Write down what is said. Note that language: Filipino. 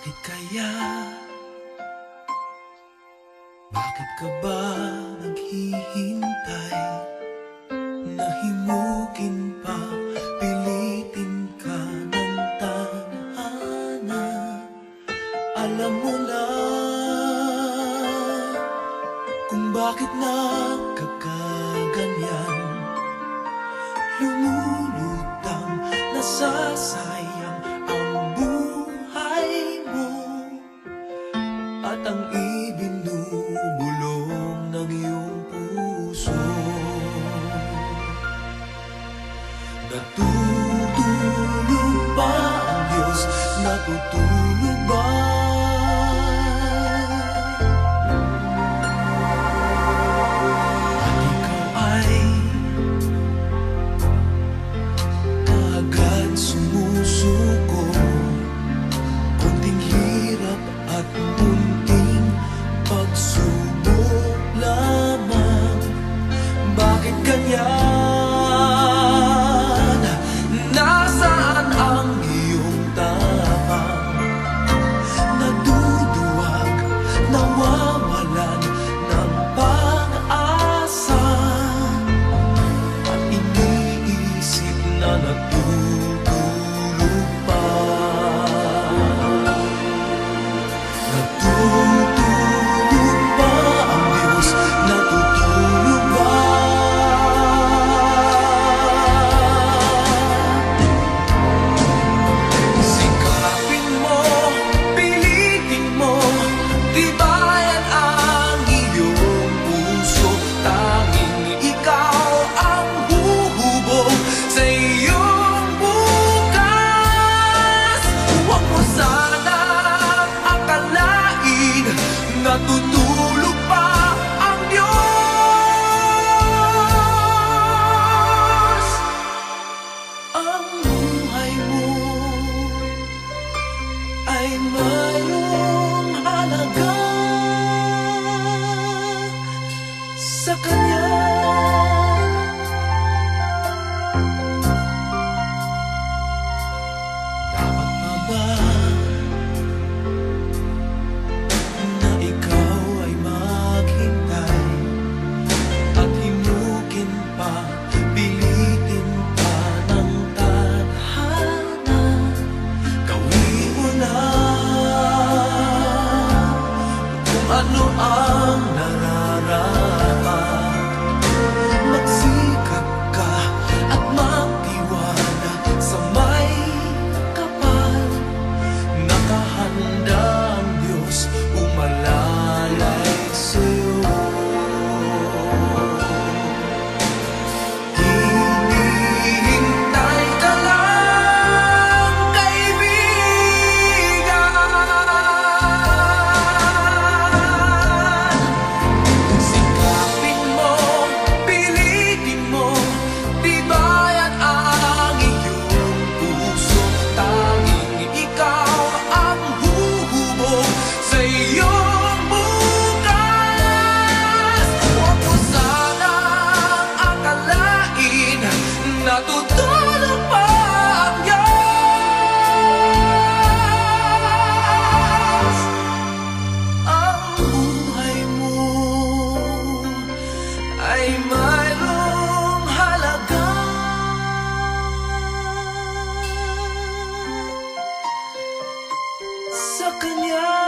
Bakit kaya? Bakit ka ba naghihintay? Nahimukin pa, pilitin ka ng tanahana Alam mo na kung bakit na nakakaganyan Lumulutang nasasay hago. 那我。selalu Allah sa kanya.